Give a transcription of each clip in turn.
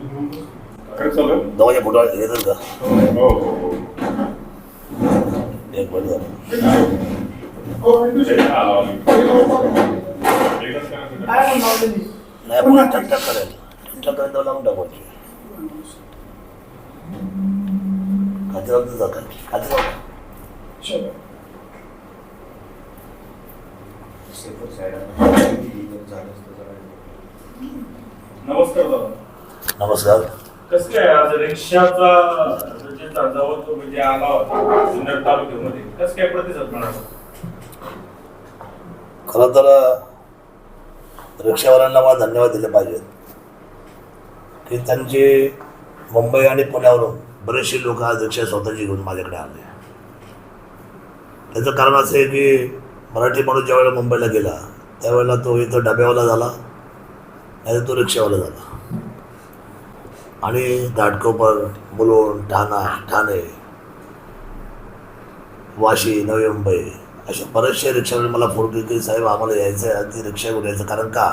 दोघांच्या फोटो घेतात का हो हो हो एक झालं. हे. एकच करायचं. नाही पुन्हा टकटक करेल टकटक करेल तर लावून टाकवायची खाते लावून जा का खाते लावून नमस्कार दादा. नमस्कार. कसं काय आज रिक्षाचा म्हणजे आला होता जुन्नर तालुक्यामध्ये कसं काय प्रतिसाद मिळाला? खरं तर रिक्षावाल्यांना मला धन्यवाद दिले पाहिजेत. की त्यांची मुंबई आणि पुण्यावरून बरेचसे लोक आज रिक्षा स्वतःची घेऊन माझ्याकडे आले. त्याचं कारण असं आहे की मराठी माणूस ज्यावेळेला मुंबईला गेला त्यावेळेला तो इथं डब्यावाला झाला नाही तो रिक्षावाला झाला. आणि घाटकोपर मुलुंड ठाणा ठाणे वाशी नवी मुंबई अशा बऱ्याचशा रिक्षावाले मला फोन केले की साहेब आम्हाला यायचं आहे ती रिक्षा घेऊन यायचं कारण का?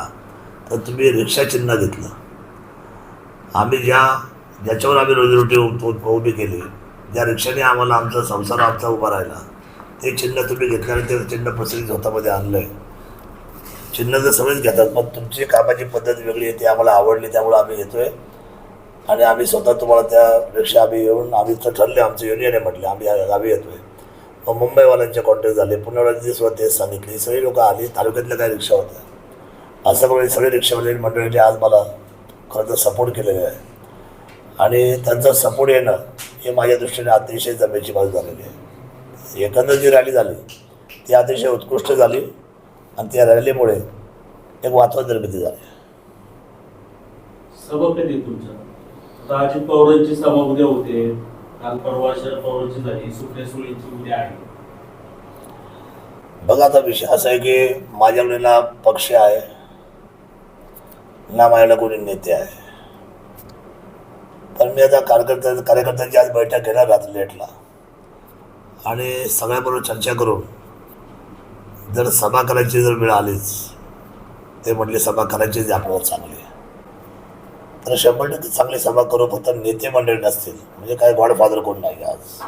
तर तुम्ही रिक्षा चिन्ह घेतलं. आम्ही ज्या ज्याच्यावर आम्ही रोजीरोटी उभी केली ज्या रिक्षाने आम्हाला आमचा संसार आमचा उभा राहिला. ते चिन्ह तुम्ही घेतलं आणि ते चिन्ह प्रसिद्ध स्वतःमध्ये आणलं आहे चिन्ह तर सगळेच घेतात पण तुमची कामाची पद्धत वेगळी आहे ती आम्हाला आवडली त्यामुळे आम्ही घेतो आहे आणि आम्ही स्वतः तुम्हाला त्या रिक्षा आम्ही येऊन आम्ही तर ठरले आमचं युनियन आहे म्हटलं आम्ही गावी येतोय. मग मुंबईवाल्यांचे कॉन्टॅक्ट झाले पुण्यावाल्यांची सुद्धा तेच सांगितली सगळी लोकं आली तालुक्यातल्या काही रिक्षा होत्या? असं करून सगळे रिक्षावाले म्हणजे मंडळींनी आज मला खरं तर सपोर्ट केलेलं आहे. आणि त्यांचा सपोर्ट येणं हे माझ्या दृष्टीने अतिशय जमेची बाजू झालेली आहे. एकंदर जी रॅली झाली ती अतिशय उत्कृष्ट झाली आणि त्या रॅलीमुळे एक वातावरण निर्मिती झाली. सभा कधी आहे अजित पवारांची सभा उद्या होते. काल परवा शरद पवारांची झाली. सुप्रिया सुळेंची उद्या आहे. बघा आता विषय असा आहे की माझ्याकडे ना पक्ष आहे. ना माझ्याकडे कोणी नेते आहे. पण मी आता कार्यकर्त्या कार्यकर्त्यांची आज बैठक घेणार रात्री लेटला आणि सगळ्याबरोबर चर्चा करून जर सभा करायची जर वेळ आलीच ते म्हटले सभा करायचीच आपल्याला चांगली. तर शंभर टक्के चांगली सभा करू फक्त नेते मंडळी नसतील. म्हणजे काय गॉडफादर कोण नाही आज.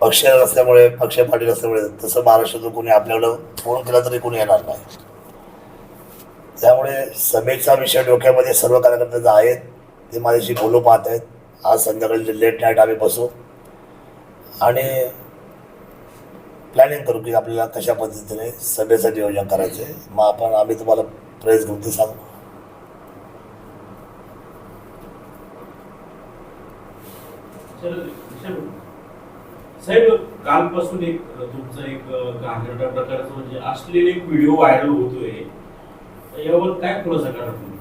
पक्ष नसल्यामुळे पक्ष पाटील असल्यामुळे तसं महाराष्ट्रातून कोणी आपल्याकडं फोन केला तरी कोणी येणार नाही. त्यामुळे सभेचा विषय डोक्यामध्ये सर्व कार्यकर्त्यांचा आहेत ते माझ्याशी बोलू पाहत आहेत. आज संध्याकाळी लेट नाईट आम्ही बसू. आणि प्लॅनिंग करू की आपल्याला कशा पद्धतीने सभेचं नियोजन करायचं आहे मग आपण आम्ही तुम्हाला प्रेस घेऊन ते सांगू चला, विषय बोलू. साहेब कालपासून एक तुमचं तुमचा एक अ, घाणेरडा प्रकारचा म्हणजे अश्लील एक व्हिडिओ व्हायरल होतोय. यावर काय खुलासा करा तुम्ही?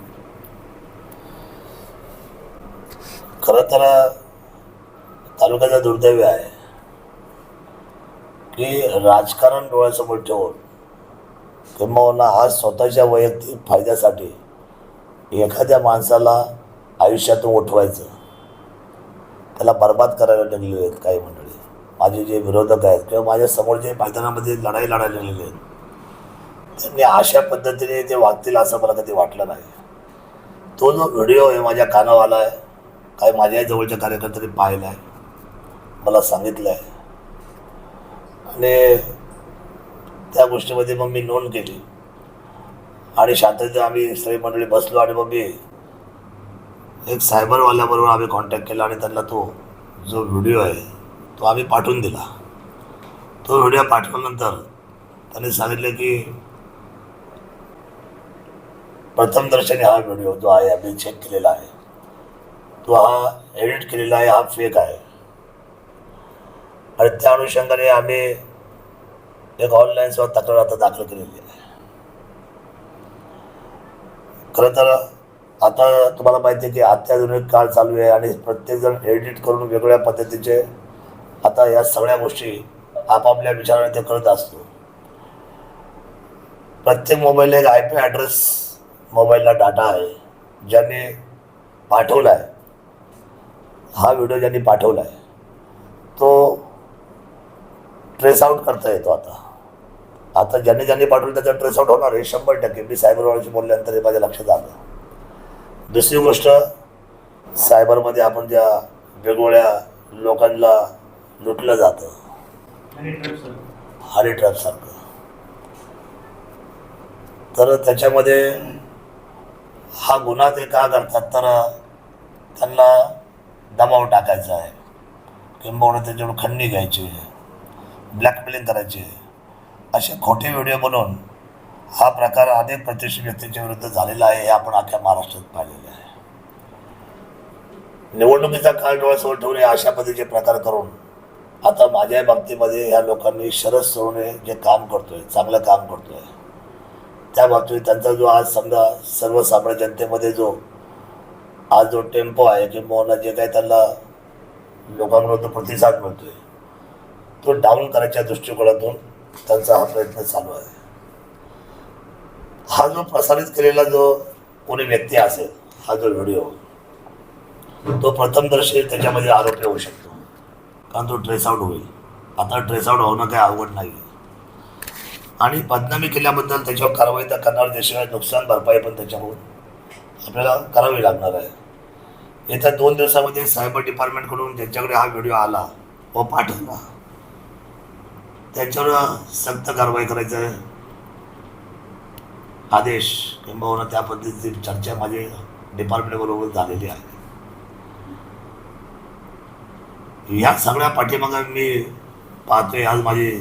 खरं तर तालुक्याचं दुर्दैव आहे की राजकारण डोळ्यासमोर ठेवून किंबहुना आज स्वतःच्या वैयक्तिक फायद्यासाठी एखाद्या माणसाला आयुष्यातून उठवायचं. त्याला बर्बाद करायला लागलेले आहेत काही मंडळी. माझे जे विरोधक आहेत किंवा माझ्यासमोर जे मैदानामध्ये लढाई लढायला लागलेले आहेत त्यांनी अशा पद्धतीने ते वागतील असं मला कधी वाटलं नाही. तो जो व्हिडिओ आहे माझ्या कानावर आला आहे काही माझ्या जवळच्या कार्यकर्त्यांनी पाहिलं आहे मला सांगितलं आहे. आणि त्या गोष्टीमध्ये मग मी नोंद केली. आणि शांततेत आम्ही सगळी मंडळी बसलो आणि मग मी एक सायबरवाल्याबरोबर आम्ही कॉन्टॅक्ट केला आणि त्यांना तो जो व्हिडिओ आहे तो आम्ही पाठवून दिला. तो व्हिडिओ पाठवल्यानंतर त्यांनी सांगितलं की प्रथमदर्शनी हा व्हिडिओ जो आहे आम्ही चेक केलेला आहे. तो हा एडिट केलेला आहे हा फेक आहे. आणि त्या अनुषंगाने आम्ही एक ऑनलाईन सेवा तक्रार आता दाखल केलेली आहे. खरं तर आता तुम्हाला माहिती आहे की अत्याधुनिक काळ चालू आहे आणि प्रत्येकजण एडिट करून वेगवेगळ्या पद्धतीचे आता या सगळ्या गोष्टी आपापल्या विचाराने ते करत असतो. प्रत्येक मोबाईल एक आय पी ॲड्रेस मोबाईलला डाटा आहे ज्याने पाठवला आहे हा व्हिडिओ ज्यांनी पाठवला आहे तो ट्रेस आउट करता येतो आता. आता ज्यांनी ज्यांनी पाठवलं त्याचा ट्रेस आउट होणार हे शंभर टक्के. मी सायबरवाल्याशी बोलल्यानंतर हे माझ्या लक्षात आलं. दुसरी गोष्ट सायबरमध्ये आपण ज्या वेगवेगळ्या लोकांना लुटलं जातं. ट्रॅप सर हनी ट्रॅपसारखं तर त्याच्यामध्ये हा गुन्हा ते का करतात तर त्यांना दबाव टाकायचा आहे. किंबहुना त्याच्यावर खंडणी घ्यायची ब्लॅकमेलिंग करायची. असे खोटे व्हिडिओ बनवून हा प्रकार अनेक प्रतिष्ठित व्यक्तींच्या विरुद्ध झालेला आहे हे आपण अख्ख्या महाराष्ट्रात पाहिलेले आहे. निवडणुकीचा काळ डोळ्यासमोर ठेवणे अशा पद्धतीचे प्रकार करून आता माझ्या बाबतीमध्ये ह्या लोकांनी शरद सोडणे जे काम करतोय चांगलं काम करतोय त्या बाबतीत त्यांचा जो आज समजा सर्वसामान्य जनतेमध्ये जो आज जो टेम्पो आहे किंवा जे काही त्यांना लोकांकडून तो प्रतिसाद मिळतोय तो डाऊन करायच्या दृष्टिकोनातून त्यांचा हा प्रयत्न चालू आहे. हा जो प्रसारित केलेला जो कोणी व्यक्ती असेल हा जो व्हिडिओ तो प्रथमदर्शी त्याच्यामध्ये आरोपी होऊ शकतो. कारण तो ट्रेस होईल. आता ट्रेस होणं काही अवघड नाही आणि बदनामी केल्याबद्दल त्याच्यावर कारवाई तर करणार देशाला नुकसान भरपाई पण त्याच्याकडून आपल्याला करावी लागणार आहे. येत्या दोन दिवसामध्ये सायबर डिपार्टमेंटकडून ज्यांच्याकडे हा व्हिडिओ आला व पाठवला त्याच्यावर सक्त कारवाई करायचं आहे. आदेश किंबहुना त्या पद्धतीची चर्चा माझी डिपार्टमेंटबरोबर झालेली आहे. या सगळ्या पाठीमागं मी पाहतोय आज माझी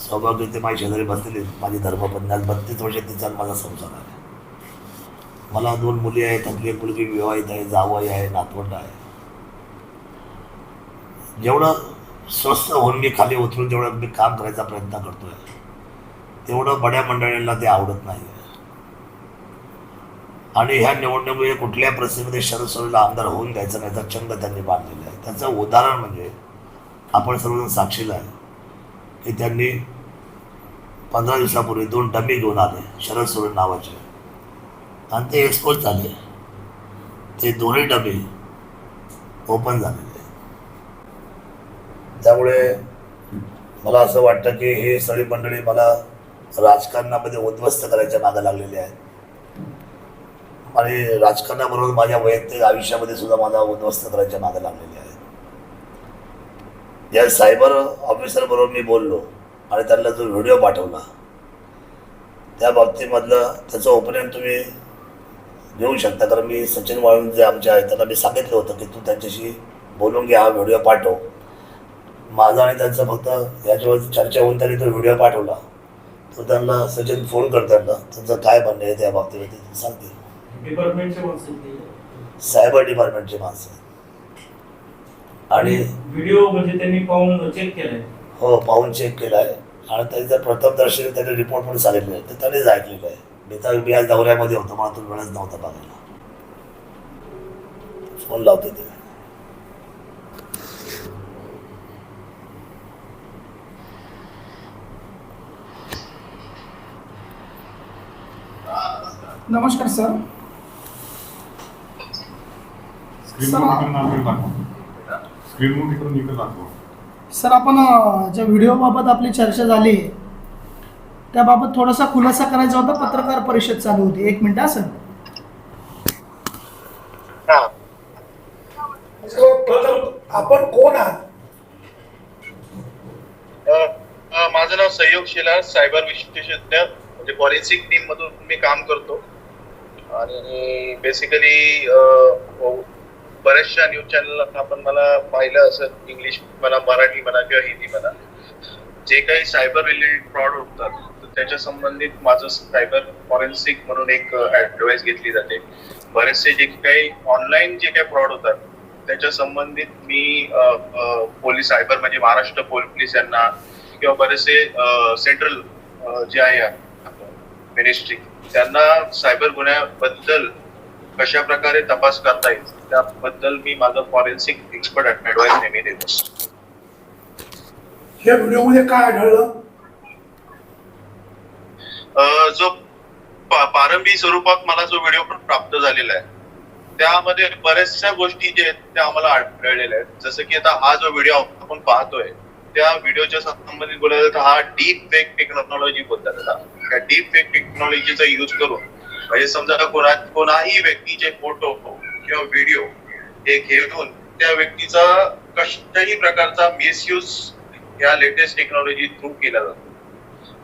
सौभाग्य ते माझी शेजारी बसलेली माझी धर्मपत्नी आज बत्तीस वर्ष तिचा माझा संसार आहे. मला दोन मुली आहेत त्यातली एक मुलगी विवाहित आहे जावई आहे नातवंड आहे. जेवढं स्वस्त होऊन मी खाली उतरून जेवढं मी काम करायचा प्रयत्न करतोय तेवढं बड्या मंडळींना ते आवडत नाही आणि ह्या निवडणुकीमध्ये कुठल्या परिस्थितीमध्ये शरद सोळीला आमदार होऊन द्यायचं नाही तर छंद त्यांनी बांधलेला आहे. त्याचं उदाहरण म्हणजे आपण सर्वजण साक्षीला आहे की त्यांनी पंधरा दिवसापूर्वी दोन डमी घेऊन आले शरद सोरेन नावाचे. आणि ते एक्सपोज झाले. ते दोन्ही डबे ओपन झालेले त्यामुळे मला असं वाटतं की हे सगळी मंडळी मला राजकारणामध्ये उद्ध्वस्त करायच्या मागे लागलेली आहेत. आणि राजकारणाबरोबर माझ्या वैयक्तिक आयुष्यामध्ये सुद्धा मला उद्ध्वस्त करायच्या मागे लागलेली आहेत या सायबर ऑफिसर बरोबर मी बोललो आणि त्यांना जो व्हिडिओ पाठवला त्या बाबतीमधलं त्याचं ओपिनियन तुम्ही घेऊ शकता. कारण मी सचिन वाळून जे आमचे आहेत त्यांना मी सांगितलं होतं की तू त्यांच्याशी बोलून घ्या हा व्हिडिओ पाठव. माझा आणि त्यांचं फक्त याच्यावर चर्चा होऊन त्यांनी तो व्हिडिओ पाठवला. तो त्यांना सचिन फोन कर त्यांना त्यांचं काय म्हणणं आहे त्या बाबतीमध्ये सांगतील. डिपार्टमेंटचे माणसं. सायबर डिपार्टमेंटची माणसं. आणि व्हिडिओ म्हणजे त्यांनी पाहून चेक केलाय. हो पाहून चेक केला आहे आणि त्याचं प्रथमदर्शी त्याने रिपोर्ट पण सांगितले तर त्यानेच ऐकलेलं आहे. मी तर मी आज दौऱ्यामध्ये होतो मला तो वेळच नव्हता बघायला. फोन लावते ते. नमस्कार सर स्क्रीन सर, मोठी करून आम्ही दाखव स्क्रीन मोठी करून इकडे दाखव सर आपण ज्या व्हिडिओबाबत आपली चर्चा झाली त्याबाबत थोडासा खुलासा करायचा होता. पत्रकार परिषद चालू होती. एक मिनिट हा सर आपण कोण आहात? माझं नाव सहयोग शिला सायबर विशेषज्ञ म्हणजे फॉरेन्सिक टीम मधून मी काम करतो. आणि बेसिकली बऱ्याचशा न्यूज चॅनल आपण मला पाहिलं असं इंग्लिश म्हणा मराठी म्हणा किंवा हिंदी म्हणा. जे काही सायबर रिलेटेड फ्रॉड होतात तर त्याच्या संबंधित माझं सायबर फॉरेन्सिक म्हणून एक ऍडवाइस घेतली जाते. बरेचसे जे काही ऑनलाईन जे काही फ्रॉड होतात त्याच्या संबंधित मी पोलीस सायबर म्हणजे महाराष्ट्र पोलीस यांना किंवा बरेचसे सेंट्रल जे आहे मिनिस्ट्री त्यांना सायबर गुन्ह्याबद्दल कशा प्रकारे तपास करता येईल? त्याबद्दल मी माझं फॉरेन्सिक एक्सपर्ट ऍडवाइस नेहमी देतो. या व्हिडिओमध्ये काय आढळलं? अ, जो प्रारंभी स्वरूपात मला जो व्हिडिओ पण प्राप्त झालेला आहे त्यामध्ये बऱ्याचशा गोष्टी जे आहेत त्या आम्हाला आढळलेल्या आहेत. जसं की आता हा जो व्हिडिओ आपण पाहतोय त्या व्हिडिओच्या संबंधित बोलायचं तर हा डीप फेक टेक्नॉलॉजी बोलतात त्या डीप फेक टेक्नॉलॉजीचा युज करून म्हणजे समजा कोणा कोणाही व्यक्तीचे फोटो किंवा व्हिडिओ हे घेऊन त्या व्यक्तीचा कष्टही प्रकारचा मिसयूज या लेटेस्ट टेक्नॉलॉजी थ्रू केला जातो.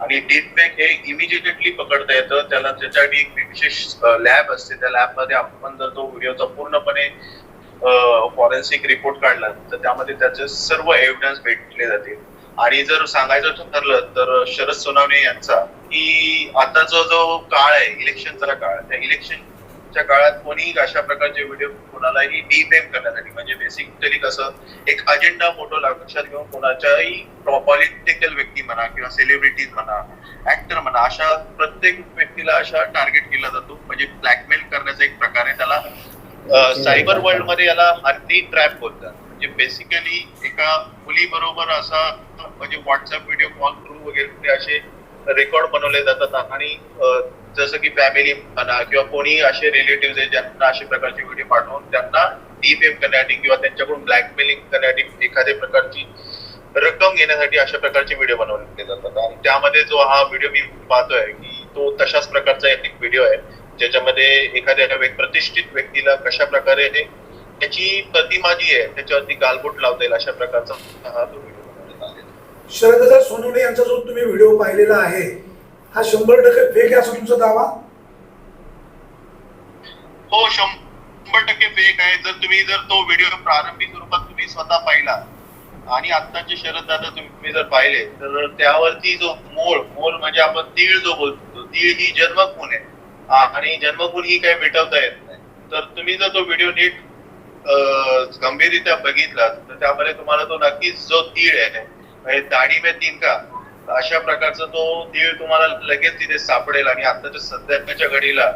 आणि डीपफेक हे इमिजिएटली पकडता येतं. त्याला त्याच्यासाठी एक विशेष लॅब असते. त्या लॅबमध्ये आपण जर तो व्हिडिओचा पूर्णपणे फॉरेन्सिक रिपोर्ट काढला तर त्यामध्ये त्याचे सर्व एव्हिडन्स भेटले जातील. आणि जर सांगायचं ठरलं तर शरद सोनावणे यांचा की आताचा जो काळ आहे इलेक्शनचा काळ त्या इलेक्शनच्या काळात कोणी अशा प्रकारचे व्हिडिओ कोणालाही डिफेम करण्यासाठी म्हणजे बेसिकली कसं एक अजेंडा फोटो लक्षात घेऊन कोणाच्याही पॉलिटिकल व्यक्ती म्हणा किंवा सेलिब्रिटीज म्हणा ऍक्टर म्हणा अशा प्रत्येक व्यक्तीला अशा टार्गेट केला जातो. म्हणजे ब्लॅकमेल करण्याचा एक प्रकार आहे त्याला सायबर वर्ल्डमध्ये याला हनी ट्रॅप बोलतात. म्हणजे बेसिकली एका मुली बरोबर असा म्हणजे व्हॉट्सअप व्हिडिओ कॉल थ्रू वगैरे असे रेकॉर्ड बनवले जातात. आणि जसं की फॅमिली म्हणा किंवा कोणी असे रिलेटिव्ह ज्यांना अशा प्रकारचे व्हिडिओ पाठवून त्यांना डिफेम करण्यासाठी किंवा त्यांच्याकडून ब्लॅकमेलिंग करण्यासाठी एखाद्या प्रकारची रक्कम घेण्यासाठी अशा प्रकारचे व्हिडिओ बनवले जातात. आणि त्यामध्ये जो हा व्हिडिओ मी पाहतोय की तो तशाच प्रकारचा एक व्हिडिओ आहे ज्याच्यामध्ये एखाद्या प्रतिष्ठित व्यक्तीला कशा प्रकारे त्याची प्रतिमा जी आहे त्याच्यावरती गालबोट लावता येईल अशा प्रकारचा हा तो व्हिडिओ बनवण्यात आलेला शरद सोनवणे यांचा जो तुम्ही व्हिडिओ पाहिलेला आहे हा शंभर टक्के फेक आहे असं तुमचा दावा? हो शंभर टक्के फेक आहे. जर तुम्ही जर तो व्हिडिओ प्रारंभिक स्वरूपात तुम्ही स्वतः पाहिला आणि आत्ताचे शरद दादा तुम्ही जर पाहिले तर त्यावरती जो मोळ मोळ म्हणजे आपण तीळ जो बोलतो तीळ ही जन्मखून आहे. आणि जन्मखून ही काही मिटवता येत नाही. तर तुम्ही जर तो व्हिडिओ नीट गंभीररित्या बघितला तर त्यामध्ये तुम्हाला तो नक्कीच जो तीळ आहे म्हणजे दाढी में तीन का? अशा प्रकारचा तो तीळ तुम्हाला लगेच तिथे सापडेल आणि आताच्या सध्याच्या घडीला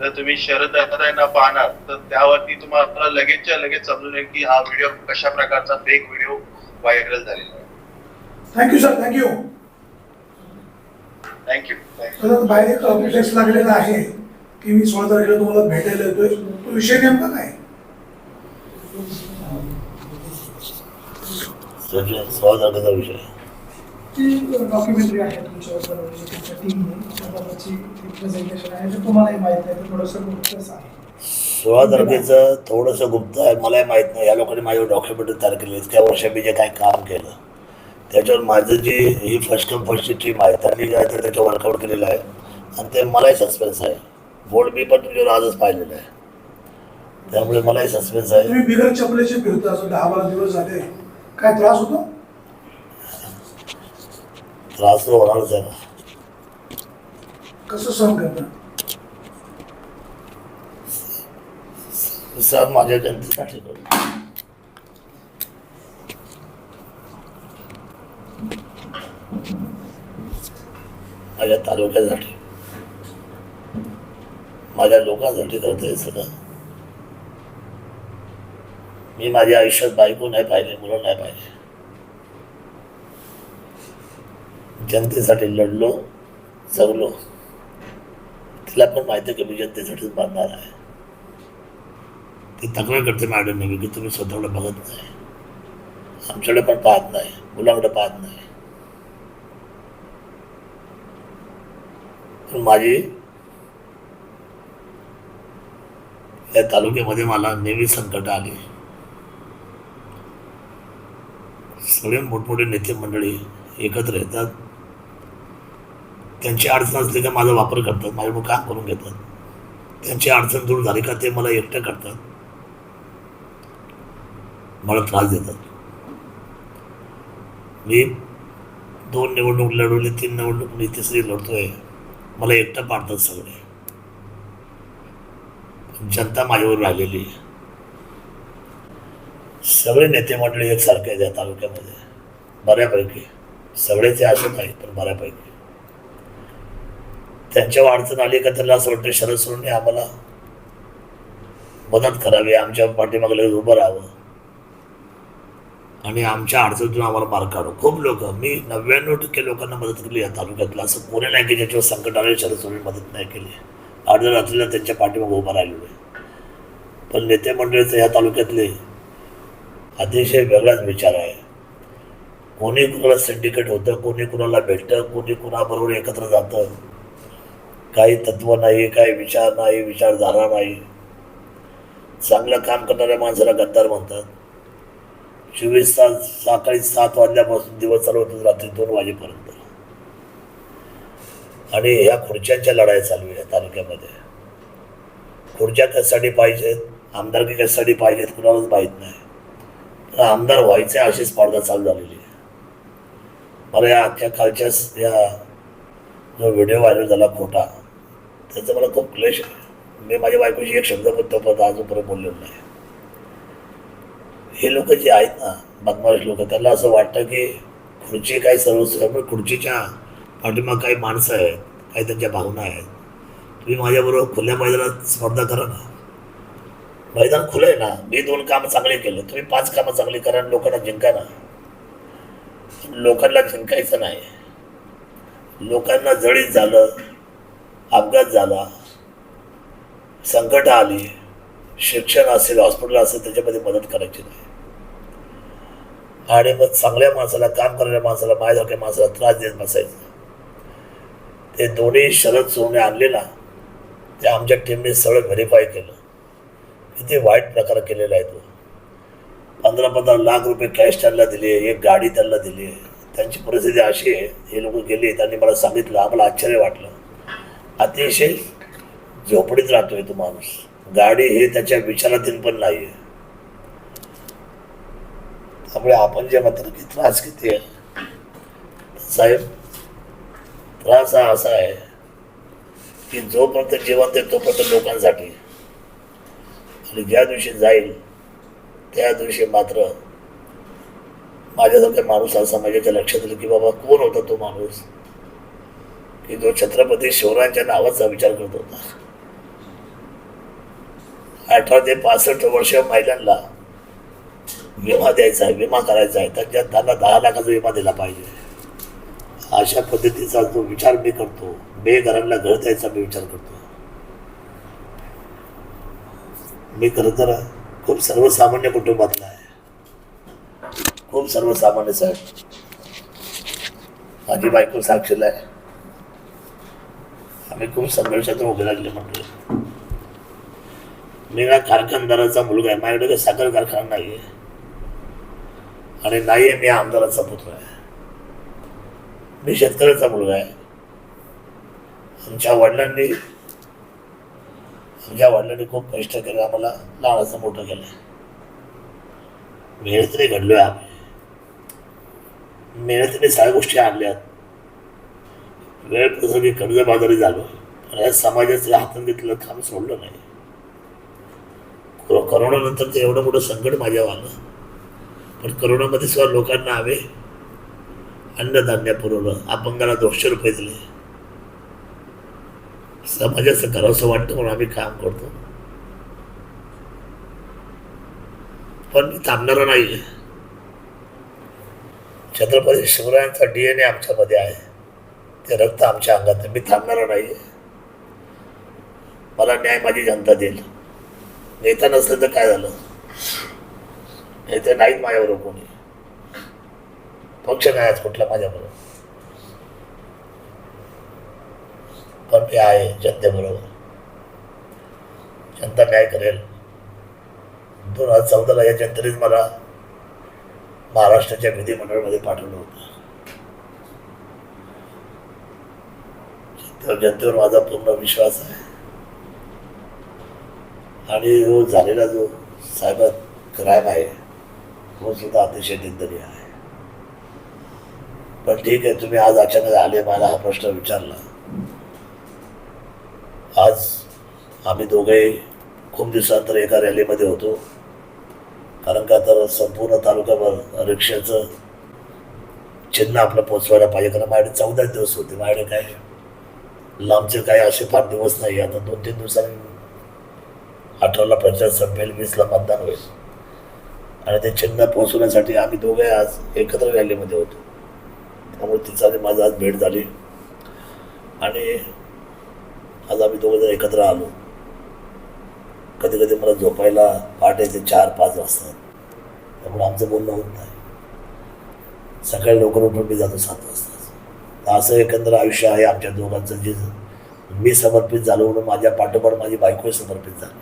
जर तुम्ही शरद दादा यांना पाहणार तर त्यावरती तुम्हाला लगेचच्या लगेच समजून येईल की हा व्हिडिओ कशा प्रकारचा फेक व्हिडिओ व्हायरल झालेला आहे. थँक्यू सर थँक्यू थँक्यू बाहेर एक लागलेला आहे की मी सोळा तारखेला तुम्हाला भेटायला येतोय. तो विषय नेमका काय? सोळा तारखेचा विषय. डॉक्युमेंटरी आहे तुमच्यावर बनवलेली तुमच्या टीमने त्याबाबतची प्रेझेंटेशन आहे. ते तुम्हालाही माहीत आहे ते थोडंसं गुप्तच आहे. सोळा तारखेचं थोडंसं गुप्त आहे मलाही माहीत नाही. या लोकांनी माझ्यावर डॉक्युमेंटरी तयार केली. इतक्या वर्ष मी जे काय काम केलं त्याच्यावर माझं जी ही फर्स्ट कम फर्स्टची टीम आहे त्यांनी काय तर त्याचं वर्कआउट केलेलं आहे. आणि ते मलाही सस्पेन्स आहे. बोर्ड मी पण तुझ्यावर आजच पाहिलेलं आहे. त्यामुळे मलाही सस्पेन्स आहे. तुम्ही बिगर चपलेचे फिरता असं दहा बारा दिवस झाले. काय त्रास होतो? त्रास तर होणारच आहे ना कसं सहन करता? सर माझ्या जनतेसाठी करतो माझ्या तालुक्यासाठी. माझ्या लोकांसाठी करतो हे सगळं. मी माझ्या आयुष्यात बायको नाही पाहिले मुलं नाही पाहिले. जनतेसाठी लढलो जगलो. तिला पण माहिती आहे की मी जनतेसाठीच मारणार आहे. ती तक्रार करते मॅडम नेहमी की तुम्ही स्वतःकडे बघत नाही. आमच्याकडे पण पाहत नाही मुलाकडे पाहत नाही. पण माझी या तालुक्यामध्ये मला नेहमी संकट आली. सगळे मोठमोठे नेते मंडळी एकत्र येतात. त्यांची अडचण असली का माझा वापर करतात माझ्याकडून काम करून घेतात. त्यांची अडचण दूर झाली का ते मला एकटं करतात. मला त्रास देतात. मी दोन निवडणूक लढवली तीन निवडणूक मी तिसरी लढतोय. मला एकटं पाडतात सगळे. जनता माझ्यावर राहिलेली आहे. सगळे नेते मंडळी एकसारखे आहेत या तालुक्यामध्ये. बऱ्यापैकी. सगळेचे असं नाही पण बऱ्यापैकी. त्यांच्यावर अडचण आली का त्यांना असं वाटतं शरद सोडून आम्हाला मदत करावी आमच्या पाठीमागले उभं राहावं. आणि आमच्या अडचणीतून आम्हाला मार्ग काढू. खूप लोक मी नव्याण्णव टक्के लोकांना मदत केली या तालुक्यातलं. असं कोणी नाही की ज्याच्यावर संकट आले शरद सोडून मदत नाही केली. अर्ध्या रात्रीला त्यांच्या पाठीमागे उभं राहिलेलो आहे. पण नेते मंडळीचं ह्या तालुक्यातले अतिशय वेगळाच विचार आहे. कोणी कुणाला सिंडिकेट होतं कोणी कुणाला भेटतं कोणी कुणाबरोबर एकत्र जातं. काही तत्व नाही काही विचार नाही विचारधारा नाही. चांगलं काम करणाऱ्या माणसाला गद्दार म्हणतात. चोवीस तास सकाळी सात वाजल्यापासून दिवस चालू होतो रात्री दोन वाजेपर्यंत. आणि ह्या खुर्च्यांच्या लढाई चालू आहे तालुक्यामध्ये. खुर्च्या कशासाठी पाहिजेत? आमदारकी कशासाठी पाहिजेत कुणालाच माहीत नाही. तर आमदार व्हायचे अशी स्पर्धा चालू झालेली आहे. मला या अख्ख्या कालच्या या जो व्हिडिओ व्हायरल झाला खोटा त्याचं मला खूप क्लेश मी माझ्या बायकोशी एक शब्द तोपर्यंत अजूनपर्यंत बोललेलो नाही. हे लोक जे आहेत ना बदमाश लोक त्याला असं वाटतं की खुर्ची काही सर्व खुर्चीच्या पाठीमाग काही माणसं आहेत काही त्यांच्या भावना आहेत. तुम्ही माझ्याबरोबर खुल्या मैदानात स्पर्धा करा ना. मैदान खुलं आहे ना मी दोन कामं चांगले केले तुम्ही पाच कामं चांगली करा आणि लोकांना जिंका ना. लोकांना जिंकायचं नाही. लोकांना जळीत झालं अपघात झाला. संकट आली. शिक्षण असेल हॉस्पिटल असेल त्याच्यामध्ये मदत करायची नाही. आणि मग चांगल्या माणसाला काम करणाऱ्या माणसाला माझ्यासारख्या माणसाला त्रास देत बसायचं. ते दोन्ही शरद सोने आणले ना ते आमच्या टीमने सगळं व्हेरीफाय केलं. किती वाईट प्रकार केलेला आहे तो. पंधरा पंधरा लाख रुपये कॅश त्यांना दिले एक गाडी त्यांना दिली. त्यांची परिस्थिती अशी आहे हे लोक गेले त्यांनी मला सांगितलं आम्हाला आश्चर्य वाटलं. अतिशय झोपडीत राहतोय तो माणूस. गाडी हे त्याच्या विचारातील पण नाही आहे त्यामुळे आपण जे मात्र की त्रास किती आहे साहेब त्रास हा असा आहे की जोपर्यंत जिवंत आहे तोपर्यंत लोकांसाठी. आणि ज्या दिवशी जाईल त्या दिवशी मात्र माझ्यासारख्या माणूस असा माझ्याच्या लक्षात आलं की बाबा कोण होता तो माणूस? की जो छत्रपती शिवरायांच्या नावाचा विचार करत होता. अठरा ते पासष्ट वर्ष महिलांना विमा द्यायचा आहे विमा करायचा आहे. त्यांच्यात त्यांना दहा लाखाचा विमा दिला पाहिजे. अशा पद्धतीचा जो विचार मी करतो बेघरांना घर द्यायचा मी विचार करतो. मी खरं तर खूप सर्वसामान्य कुटुंबातला आहे. खूप सर्वसामान्य साहेब. माझी बायको साक्षीला आहे. आम्ही खूप संघर्षातून उभे राहिले म्हणजे मी ना कारखानदाराचा मुलगा आहे. माझ्याकडे काही साखर कारखाना नाही आहे आणि नाही आहे मी आमदाराचा पुत्र आहे. मी शेतकऱ्याचा मुलगा आहे. आमच्या वडिलांनी आमच्या वडिलांनी खूप कष्ट केले. आम्हाला लहानाचं मोठं केलं. मेहनतीने घडलोय आम्ही. मेहनतीने सगळ्या गोष्टी आणल्यात. वेळ प्रसंगी कर्जबाजारी झालो. पण या समाजाचं हातून घेतलं काम सोडलं नाही. को- करोनानंतर ते एवढं मोठं संकट माझ्यावर आलं. पण करोनामध्ये सुद्धा लोकांना हवे. अन्नधान्य पुरवलं. अपंगाला दोनशे रुपये दिले. समाजाचं करावंसं वाटतं म्हणून आम्ही काम करतो. पण मी थांबणारा नाही छत्रपती शिवरायांचा डी एन ए आमच्यामध्ये आहे. ते रक्त आमच्या अंगात मी थांबणार नाही मला न्याय माझी जनता देईल. नेता नसलं तर काय झालं? नेते नाहीत माझ्याबरोबर कोणी. पक्ष नाही आज कुठला माझ्याबरोबर? पण मी आहे जनतेबरोबर. जनता न्याय करेल? दोन हजार चौदाला या जनतेनेच मला महाराष्ट्राच्या विधिमंडळामध्ये पाठवलं होतं. तर जनतेवर माझा पूर्ण विश्वास आहे. आणि जो झालेला जो सायबर क्राईम आहे तो सुद्धा अतिशय निंदनीय आहे. पण ठीक आहे तुम्ही आज अचानक आले मला हा प्रश्न विचारला. आज आम्ही दोघे खूप दिवसानंतर एका रॅलीमध्ये होतो. कारण का तर संपूर्ण तालुक्यावर रिक्षाचं चिन्ह आपलं पोचवायला पाहिजे. कारण माझ्याकडे चौदा दिवस होते. माझ्याकडे काय लांबचे काही असे फार दिवस नाही. आता दोन तीन दिवसांनी अठराला प्रचार संपेल वीसला मतदान होईल. आणि ते चिन्ह पोहोचवण्यासाठी आम्ही दोघे आज एकत्र रॅलीमध्ये होतो. त्यामुळे तिचा आणि माझी आज भेट झाली. आणि आज आम्ही दोघं जण एकत्र आलो. कधी कधी मला झोपायला पहाटेचे चार पाच वाजतात. त्यामुळे आमचं बोलणं होत नाही. सकाळी लवकर उठून मी जातो सात वाजता. असं एकंदर आयुष्य आहे आमच्या दोघांचं जे मी समर्पित झालो म्हणून माझ्या पाठोपाठ माझी बायको समर्पित झाली.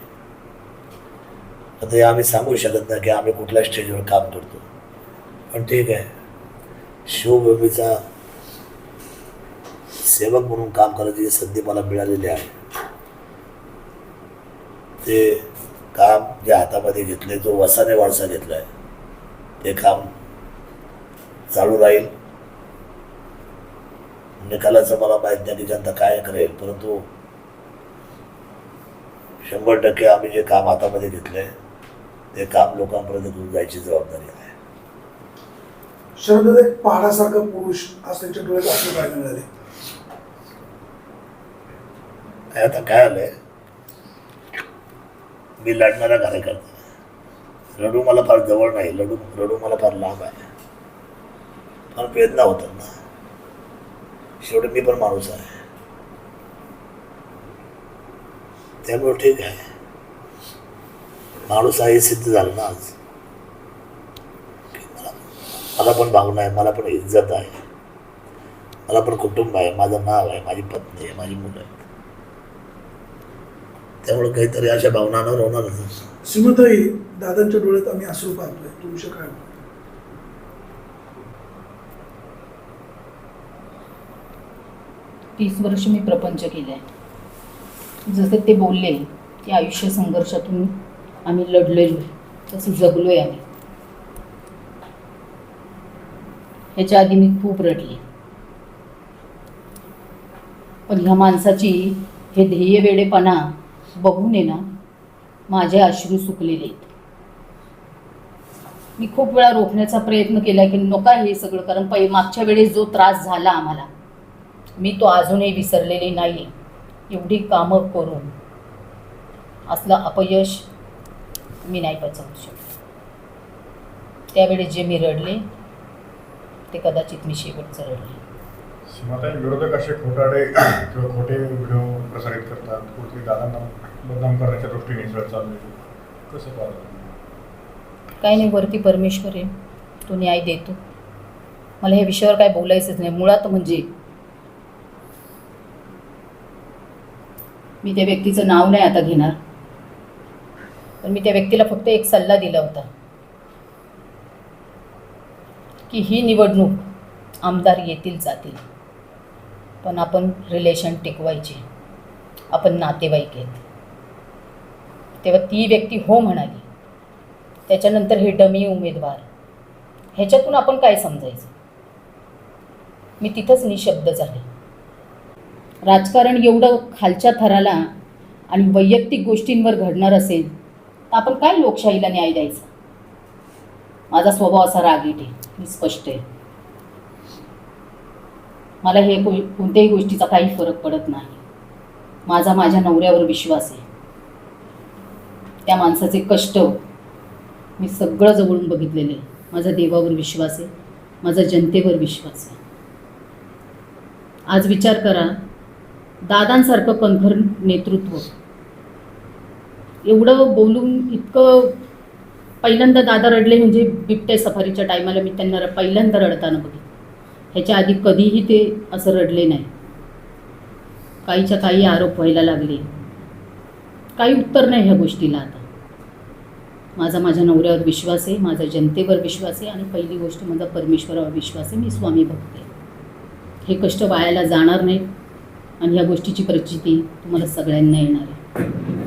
आता हे आम्ही सांगू शकत नाही की आम्ही कुठल्या स्टेजवर काम करतो. पण ठीक आहे. शिवभूमीचा सेवक म्हणून काम करायची संधी मला मिळालेली आहे ते काम जे हातामध्ये घेतले जो वसाने वारसा घेतला आहे ते काम चालू राहील. निकालाचं मला माहीत नाही की जनता काय करेल. परंतु शंभर टक्के आम्ही जे काम हातामध्ये घेतलंय ते काम लोकांपर्यंत घेऊन जायची जबाबदारी आहे. शरद एक पहाडासारखा पुरुष आज त्यांच्या डोळ्यात असं पाहायला मिळाले. आता काय आलंय? मी लढणारा कार्यकर्ता. रडू मला फार जवळ नाही लढू रडू मला फार लांब आहे. फार वेदना होतात ना. शेवटी मी पण माणूस आहे. त्यामुळे ठीक आहे. माणूस आहे सिद्ध झालं ना आज. मला मला पण भावना आहे मला पण इज्जत आहे. मला पण कुटुंब आहे माझं नाव आहे माझी पत्नी आहे माझी मुलं आहेत. त्यामुळे काहीतरी अशा भावनांवर होणारच सीमाताई दादांच्या डोळ्यात आम्ही अश्रू पाहतोय. तो काय होता? तीस वर्ष मी प्रपंच केलाय. जसं ते बोलले की आयुष्य संघर्षातून आम्ही लढलेलो आहे तसं आहे आम्ही. ह्याच्या आधी मी खूप रडले. पण ह्या माणसाची हे ध्येय वेडेपणा बघून ये ना माझे अश्रू सुकलेले आहेत. मी खूप वेळा रोखण्याचा प्रयत्न केला की नका हे सगळं कारण पै मागच्या वेळेस जो त्रास झाला आम्हाला मी तो अजूनही विसरलेले नाही. एवढी कामं करून असलं अपयश मी नाही पचवू शकत. त्यावेळी जे मी रडले ते कदाचित मी शेवटचं रडले. सीमाताई विरोधक असे खोटाडे किंवा खोटे व्हिडिओ प्रसारित करतात कुठे दादांना बदनाम करण्याच्या दृष्टीने चालू कसं पाहतो काही नाही वरती परमेश्वर आहे. तो न्याय देतो. मला ह्या विषयावर काय बोलायचंच नाही. मुळात म्हणजे मी त्या व्यक्तीचं नाव नाही आता घेणार. पण मी त्या व्यक्तीला फक्त एक सल्ला दिला होता. की ही निवडणूक आमदार येतील जातील. पण आपण रिलेशन टिकवायचे. आपण नातेवाईक आहेत. तेव्हा ती व्यक्ती हो म्हणाली. त्याच्यानंतर हे डमी उमेदवार. ह्याच्यातून आपण काय समजायचं? मी तिथंच निशब्द झाले. राजकारण एवढं खालच्या थराला आणि वैयक्तिक गोष्टींवर घडणार असेल तर आपण काय लोकशाहीला न्याय द्यायचा? माझा स्वभाव असा रागीट आहे मी स्पष्ट आहे. मला हे को कोणत्याही गोष्टीचा काही फरक पडत नाही. माझा माझ्या नवऱ्यावर विश्वास आहे. त्या माणसाचे कष्ट मी सगळं जवळून बघितलेलं. आहे माझा देवावर विश्वास आहे माझा जनतेवर विश्वास आहे. आज विचार करा दादांसारखं कणखर नेतृत्व. एवढं बोलून इतकं पहिल्यांदा दादा रडले म्हणजे बिबट्या सफारीच्या टायमाला मी त्यांना पहिल्यांदा रडताना बघितलं. ह्याच्या आधी कधीही ते असं रडले नाही. काहीच्या काही आरोप व्हायला लागले. काही उत्तर नाही ह्या गोष्टीला आता. माझा माझ्या नवऱ्यावर विश्वास आहे माझा जनतेवर विश्वास आहे आणि पहिली गोष्ट माझा परमेश्वरावर विश्वास आहे मी स्वामी भक्त आहे. हे कष्ट वायाला जाणार नाहीत. आणि ह्या गोष्टीची प्रचिती तुम्हाला सगळ्यांना येणार आहे.